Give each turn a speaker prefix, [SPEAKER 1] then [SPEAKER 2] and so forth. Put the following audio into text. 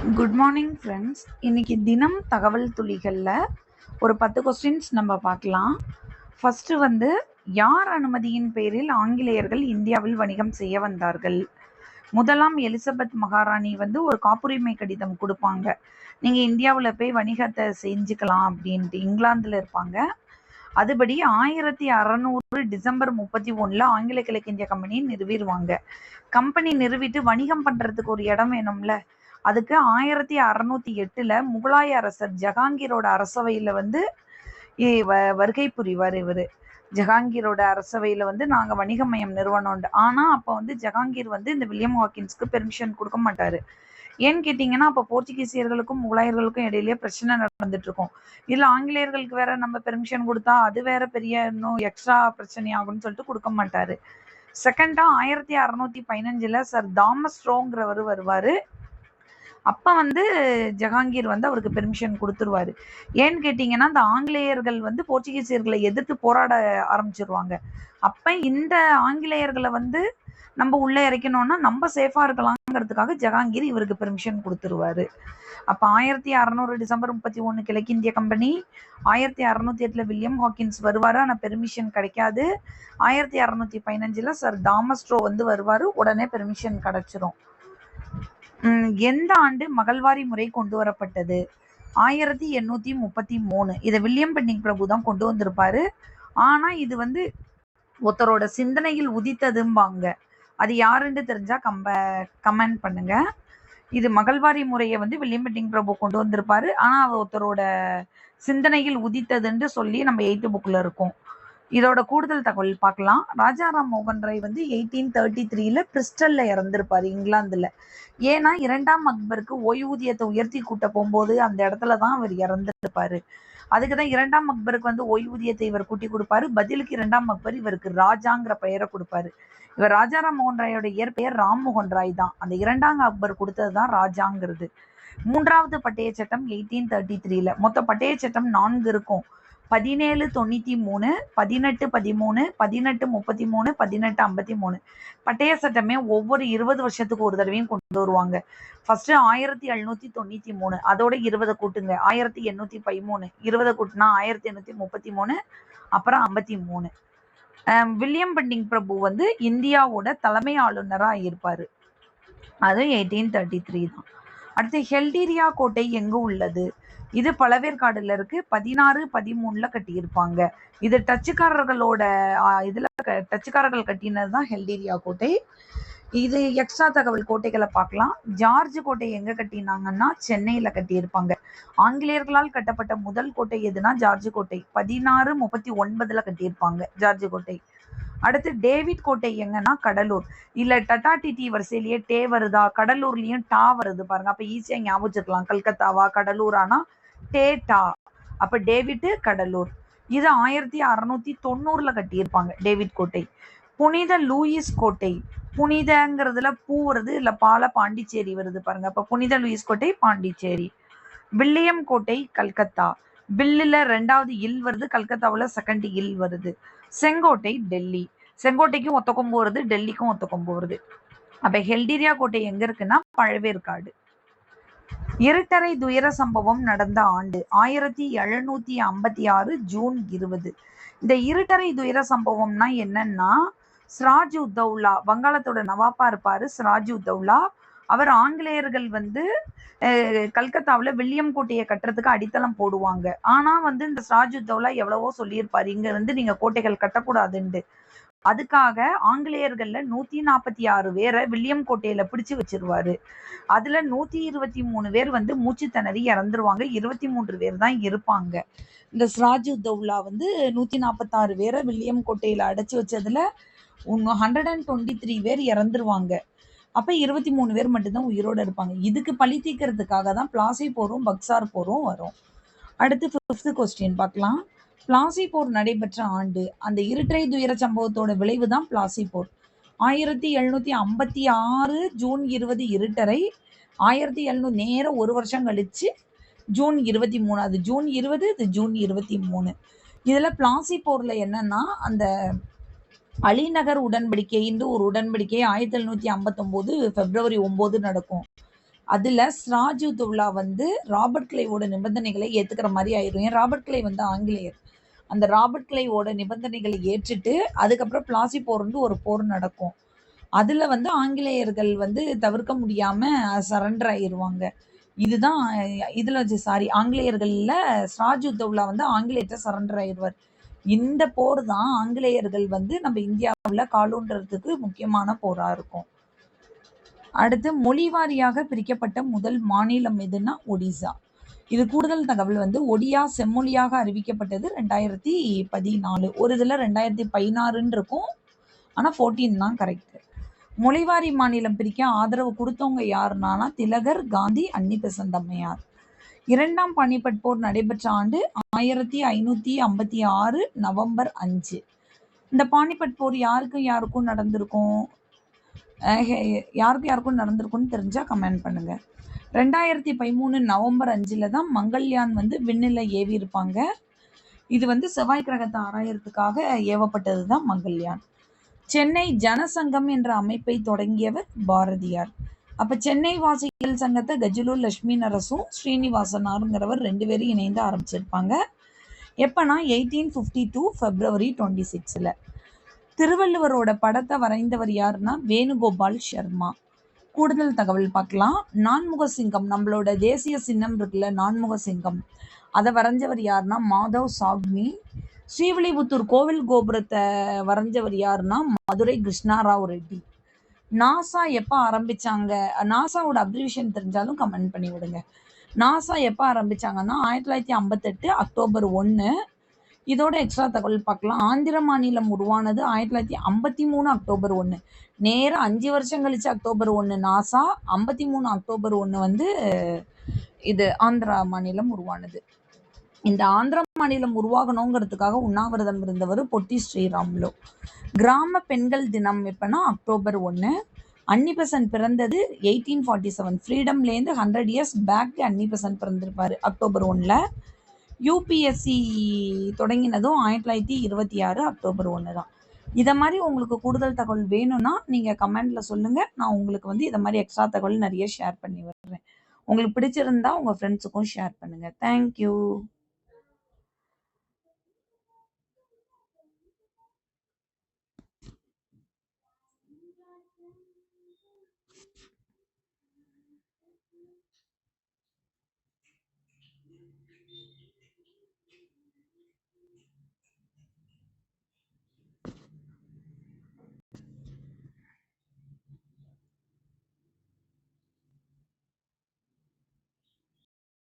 [SPEAKER 1] Good morning friends இன்னைக்கு தினம் தகவல் துளிகளில் ஒரு பத்து கொஸ்டின்ஸ் நம்ம பார்க்கலாம். ஃபஸ்ட்டு வந்து யார் அனுமதியின் பேரில் ஆங்கிலேயர்கள் இந்தியாவில் வணிகம் செய்ய வந்தார்கள்? முதலாம் எலிசபெத் மகாராணி வந்து ஒரு காப்புரிமை கடிதம் கொடுப்பாங்க. நீங்கள் இந்தியாவில் போய் வணிகத்தை செஞ்சுக்கலாம் அப்படின்ட்டு இங்கிலாந்தில் இருப்பாங்க. அதுபடி ஆயிரத்தி அறநூறு டிசம்பர் முப்பத்தி ஒன்றில் ஆங்கில கிழக்கிந்திய கம்பெனி நிறுவிடுவாங்க. கம்பெனி நிறுவிட்டு வணிகம் பண்ணுறதுக்கு ஒரு இடம் வேணும்ல அதுக்கு ஆயிரத்தி அறநூத்தி எட்டுல முகலாய அரசர் ஜஹாங்கீரோட அரசவையில வந்து வ- வருகை புரிவார் இவர். ஜஹாங்கீரோட அரசவையில வந்து நாங்க வணிகமயம் நிறுவனம் ஆனா அப்ப வந்து ஜஹாங்கீர் வந்து இந்த வில்லியம் ஹாக்கின்ஸ்க்கு பெர்மிஷன் கொடுக்க மாட்டாரு. ஏன்னு கேட்டிங்கன்னா அப்போ போர்ச்சுகீசியர்களுக்கும் முகலாயர்களுக்கும் இடையிலேயே பிரச்சனை நடந்துட்டு இருக்கும் இதுல ஆங்கிலேயர்களுக்கு வேற நம்ம பெர்மிஷன் கொடுத்தா அது வேற பெரிய இன்னும் எக்ஸ்ட்ரா பிரச்சனை ஆகும்னு சொல்லிட்டு கொடுக்க மாட்டாரு. செகண்டா ஆயிரத்தி அறுநூத்தி பதினஞ்சுல சார் தாமஸ் ஸ்ட்ரோங்கிறவர் வருவாரு. அப்போ வந்து ஜஹாங்கீர் வந்து அவருக்கு பெர்மிஷன் கொடுத்துருவாரு. ஏன்னு கேட்டிங்கன்னா அந்த ஆங்கிலேயர்கள் வந்து போர்ச்சுகீசியர்களை எதிர்த்து போராட ஆரம்பிச்சிருவாங்க. அப்போ இந்த ஆங்கிலேயர்களை வந்து நம்ம உள்ளே இறக்கணும்னா நம்ம சேஃபாக இருக்கலாங்கிறதுக்காக ஜஹாங்கீர் இவருக்கு பெர்மிஷன் கொடுத்துருவாரு. அப்போ ஆயிரத்தி அறநூறு டிசம்பர் முப்பத்தி ஒன்று கிழக்கிந்திய கம்பெனி ஆயிரத்தி அறநூத்தி எட்டில் வில்லியம் ஹாக்கின்ஸ் வருவார். ஆனால் பெர்மிஷன் கிடைக்காது. ஆயிரத்தி அறுநூத்தி பதினஞ்சில் சார் தாமஸ்ட்ரோ வந்து வருவார். உடனே பெர்மிஷன் கிடச்சிரும். எந்த ஆண்டு மகள்வாரி முறை கொண்டு வரப்பட்டது? ஆயிரத்தி எண்ணூத்தி முப்பத்தி மூணு. இதை வில்லியம் பெண்டிங் பிரபு தான் கொண்டு வந்திருப்பாரு. ஆனா இது வந்து ஒருத்தரோட சிந்தனையில் உதித்ததும்பாங்க. அது யாருன்னு தெரிஞ்சா கம்ப கமெண்ட் பண்ணுங்க. இது மகள்வாரி முறையை வந்து வில்லியம் பெட்டிங் பிரபு கொண்டு வந்திருப்பாரு. ஆனா அவர் ஒருத்தரோட சிந்தனையில் உதித்ததுன்னு சொல்லி நம்ம எயித்து புக்ல இருக்கும். இதோட கூடுதல் தகவல் பார்க்கலாம். ராஜாராம் மோகன் ராய் வந்து எயிட்டீன் தேர்ட்டி த்ரீல பிரிஸ்டல்ல இறந்திருப்பாரு இங்கிலாந்துல. ஏன்னா இரண்டாம் அக்பருக்கு ஓய்வூதியத்தை உயர்த்தி கூட்ட போகும்போது அந்த இடத்துல தான் அவர் இறந்துருப்பாரு. அதுக்கு தான் இரண்டாம் அக்பருக்கு வந்து ஓய்வூதியத்தை இவர் கூட்டி கொடுப்பாரு. பதிலுக்கு இரண்டாம் அக்பர் இவருக்கு ராஜாங்கிற பெயரை கொடுப்பாரு. இவர் ராஜாராம் மோகன் ராயோட இயற்பெயர் ராம் மோகன் ராய் தான். அந்த இரண்டாம் அக்பர் கொடுத்தது தான் ராஜாங்கிறது. மூன்றாவது பட்டய சட்டம் எயிட்டீன் தேர்ட்டி த்ரீல மொத்த பட்டய சட்டம் நான்கு இருக்கும். பதினேழு தொண்ணூத்தி மூணு பதினெட்டு பதிமூணு பதினெட்டு முப்பத்தி மூணு பதினெட்டு ஐம்பத்தி மூணு. பட்டய சட்டமே ஒவ்வொரு இருபது வருஷத்துக்கு ஒரு தடவையும் கொண்டு வருவாங்க. ஃபர்ஸ்ட் ஆயிரத்தி எழுநூத்தி தொண்ணூத்தி மூணு அதோட இருபதை கூட்டுங்க. ஆயிரத்தி எண்ணூத்தி பதிமூணு இருபதை கூட்டினா ஆயிரத்தி எண்ணூத்தி முப்பத்தி மூணு அப்புறம் ஐம்பத்தி மூணு. வில்லியம் பெண்டிங் பிரபு வந்து இந்தியாவோட தலைமை ஆளுநரா இருப்பாரு. அதுவும் எயிட்டீன் தேர்ட்டி த்ரீ தான். அடுத்து ஹெல்டீரியா கோட்டை எங்க உள்ளது? இது பழவேற்காடுல இருக்கு. பதினாறு பதிமூணுல கட்டியிருப்பாங்க. இது டச்சுக்காரர்களோட இதுல டச்சுக்காரர்கள் கட்டினது தான் ஹெல்டீரியா கோட்டை. இது எக்ஸ்ட்ரா தகவல் கோட்டைகளை பார்க்கலாம். ஜார்ஜ் கோட்டை எங்க கட்டினாங்கன்னா சென்னையில கட்டியிருப்பாங்க. ஆங்கிலேயர்களால் கட்டப்பட்ட முதல் கோட்டை எதுனா ஜார்ஜ் கோட்டை. பதினாறு முப்பத்தி ஒன்பதுல கட்டியிருப்பாங்க ஜார்ஜ் கோட்டை. அடுத்து டேவிட் கோட்டை எங்கன்னா கடலூர். இல்ல டட்டா டிடி வரிசையிலேயே டே வருதா? கடலூர்லயும் டா வருது பாருங்க. அப்ப ஈஸியா ஞாபகம் வச்சுக்கலாம் கல்கத்தாவா கடலூரானா டே டா. அப்ப டேவிட் கடலூர். இது ஆயிரத்தி அறுநூத்தி தொண்ணூறுல கட்டியிருப்பாங்க டேவிட் கோட்டை. புனித லூயிஸ் கோட்டை. புனிதங்கிறதுல பூ வருது இல்ல பால பாண்டிச்சேரி வருது பாருங்க. அப்ப புனித லூயிஸ் கோட்டை பாண்டிச்சேரி. வில்லியம் கோட்டை கல்கத்தா. பில்லில் ரெண்டாவது இல் வருது கல்கத்தாவில் செகண்ட் இல் வருது. செங்கோட்டை டெல்லி. செங்கோட்டைக்கும் ஒத்த கொம்பு வருது டெல்லிக்கும் ஒத்த கொம்பு வருது. அப்ப ஹெல்டீரியா கோட்டை எங்க இருக்குன்னா பழவேற்காடு. இருட்டரை துயர சம்பவம் நடந்த ஆண்டு ஆயிரத்தி எழுநூத்தி ஐம்பத்தி ஆறு ஜூன் இருபது. இந்த இருட்டரை துயர சம்பவம்னா என்னன்னா சிராஜ் உத்தௌலா வங்காளத்தோட நவாப்பா இருப்பாரு சிராஜ் உத்தௌலா அவர் ஆங்கிலேயர்கள் வந்து கல்கத்தாவில் வில்லியம் கோட்டையை கட்டுறதுக்கு அடித்தளம் போடுவாங்க. ஆனால் வந்து இந்த சிராஜ் எவ்வளவோ சொல்லியிருப்பார். இங்கே வந்து நீங்கள் கோட்டைகள் கட்டக்கூடாதுண்டு அதுக்காக ஆங்கிலேயர்கள்ல நூத்தி நாற்பத்தி ஆறு பேரை வில்லியம் கோட்டையில பிடிச்சு வச்சிருவாரு. அதுல நூத்தி இருபத்தி மூணு பேர் வந்து மூச்சு திணறி இறந்துருவாங்க. இருபத்தி மூன்று பேர் தான் இருப்பாங்க. இந்த ஸ்ராஜு தௌலா வந்து நூத்தி நாற்பத்தாறு பேரை வில்லியம் கோட்டையில அடைச்சு வச்சதுல ஹண்ட்ரட் அண்ட் டுவெண்ட்டி த்ரீ பேர் இறந்துருவாங்க. அப்ப இருபத்தி மூணு பேர் மட்டும்தான் உயிரோட இருப்பாங்க. இதுக்கு பழி தீக்கிறதுக்காக தான் பிளாசி போரும் பக்சார் போரும் வரும். அடுத்து ஃபிஃப்த் கொஸ்டின் பார்க்கலாம். பிளாசி போர் நடைபெற்ற ஆண்டு அந்த இருட்டை துயர சம்பவத்தோட விளைவு தான் பிளாசி போர். ஆயிரத்தி எழுநூத்தி ஐம்பத்தி ஆறு ஜூன் இருபது இருட்டரை ஆயிரத்தி எழுநூறு நேரம் ஒரு வருஷம் கழிச்சு ஜூன் இருபத்தி மூணு அது ஜூன் இருபது இது ஜூன் இருபத்தி மூணு. இதில் பிளாசி போரில் என்னன்னா அந்த அலிநகர் உடன்படிக்கை இந்து ஒரு உடன்படிக்கை ஆயிரத்தி எழுநூத்தி ஐம்பத்தொம்போது பிப்ரவரி ஒம்பது நடக்கும். அதில் ஸ்ராஜுதவுல்லா வந்து ராபர்ட் கிளைவோட நிபந்தனைகளை ஏற்றுக்கிற மாதிரி ஆயிரும். ஏன்? ராபர்ட் கிளை வந்து ஆங்கிலேயர். அந்த ராபர்ட் கிளைவோட நிபந்தனைகளை ஏற்றுட்டு அதுக்கப்புறம் பிளாசி போர்னு ஒரு போர் நடக்கும். அதில் வந்து ஆங்கிலேயர்கள் வந்து தவிர்க்க முடியாமல் சரண்டர் ஆயிடுவாங்க இதுதான் இதில் சாரி ஆங்கிலேயர்களில் ஸ்ராஜுத்தவுல்லா வந்து ஆங்கிலேயத்தை சரண்டர் ஆயிடுவார் இந்த போர் தான் ஆங்கிலேயர்கள் வந்து நம்ம இந்தியாவில் காலூன்றதுக்கு முக்கியமான போராக இருக்கும். அடுத்து மொழி வாரியாக பிரிக்கப்பட்ட முதல் மாநிலம் எதுன்னா ஒடிசா. இது கூடுதல் தகவல் வந்து ஒடியா செம்மொழியாக அறிவிக்கப்பட்டது ரெண்டாயிரத்தி பதினாலு. ஒரு இதில் ரெண்டாயிரத்தி பதினாறுன்னு இருக்கும். ஆனால் ஃபோர்டீன் தான் கரெக்ட் மொழிவாரி மாநிலம் பிரிக்க ஆதரவு கொடுத்தவங்க யாருன்னா திலகர் காந்தி அன்னி பெசந்தம்மையார் அம்மையார் இரண்டாம் பானிபட் போர் நடைபெற்ற ஆண்டு ஆயிரத்தி ஐநூற்றி ஐம்பத்தி ஆறு நவம்பர் அஞ்சு. இந்த பானிபட் போர் யாருக்கும் யாருக்கும் நடந்திருக்கும்? யாருக்கும் யாருக்கும் நடந்திருக்கும்னு தெரிஞ்சால் கமெண்ட் பண்ணுங்கள் ரெண்டாயிரத்தி பதிமூணு நவம்பர் அஞ்சில் தான் மங்கள்யான் வந்து விண்ணில் ஏவி இருப்பாங்க. இது வந்து செவ்வாய் கிரகத்தை ஆராயறதுக்காக ஏவப்பட்டது தான் மங்கள்யான். சென்னை ஜனசங்கம் என்ற அமைப்பை தொடங்கியவர் பாரதியார். அப்போ சென்னை வாசிகள் சங்கத்தை கஜலூர் லட்சுமி நரசும் ஸ்ரீனிவாசனாருங்கிறவர் ரெண்டு பேரும் இணைந்து ஆரம்பிச்சிருப்பாங்க. எப்போனா eighteen fifty two February twenty சிக்ஸில் திருவள்ளுவரோட படத்தை வரைந்தவர் யாருன்னா வேணுகோபால் சர்மா. கூடுதல் தகவல் பார்க்கலாம். நான்முக சிங்கம் நம்மளோட தேசிய சின்னம் இருக்குல்ல நான்முக சிங்கம். அதை வரைஞ்சவர் யாருன்னா மாதவ் சாக்னி ஸ்ரீவில்லிபுத்தூர் கோவில் கோபுரத்தை வரைஞ்சவர் யாருன்னா மதுரை கிருஷ்ணாராவ் ரெட்டி. நாசா எப்போ ஆரம்பிச்சாங்க? நாசாவோட அப்ரிவேஷன் தெரிஞ்சாலும் கமெண்ட் பண்ணி விடுங்க. நாசா எப்போ ஆரம்பிச்சாங்கன்னா ஆயிரத்தி தொள்ளாயிரத்தி ஐம்பத்தெட்டு அக்டோபர் ஒன்று இதோட எக்ஸ்ட்ரா தகவல் பார்க்கலாம். ஆந்திர மாநிலம் உருவானது ஆயிரத்தி தொள்ளாயிரத்தி ஐம்பத்தி மூணு அக்டோபர் ஒன்று நேரம் அஞ்சு வருஷம் கழிச்சு அக்டோபர் ஒன்று நாசா ஐம்பத்தி மூணு அக்டோபர் ஒன்று வந்து இது ஆந்திரா மாநிலம் உருவானது. இந்த ஆந்திர மாநிலம் உருவாகணுங்கிறதுக்காக உண்ணாவிரதம் இருந்தவர் பொட்டி ஸ்ரீராம்லு. கிராம பெண்கள் தினம் எப்போனா அக்டோபர் ஒன்று அன்னிபெசன் பிறந்தது eighteen forty seven. ஃப்ரீடம்லேருந்து hundred years back Annie Besant பிறந்திருப்பார் October ஒன்றில் யூபிஎஸ்சி தொடங்கினதும் ஆயிரத்தி தொள்ளாயிரத்தி இருபத்தி ஆறு அக்டோபர் ஒன்று தான். இதை மாதிரி உங்களுக்கு கூடுதல் தகவல் வேணும்னா நீங்கள் கமெண்டில் சொல்லுங்கள் நான் உங்களுக்கு வந்து இதை மாதிரி எக்ஸ்ட்ரா தகவல் நிறைய ஷேர் பண்ணி வர்றேன் உங்களுக்கு பிடிச்சிருந்தா உங்கள் ஃப்ரெண்ட்ஸுக்கும் ஷேர் பண்ணுங்கள் தேங்க்யூ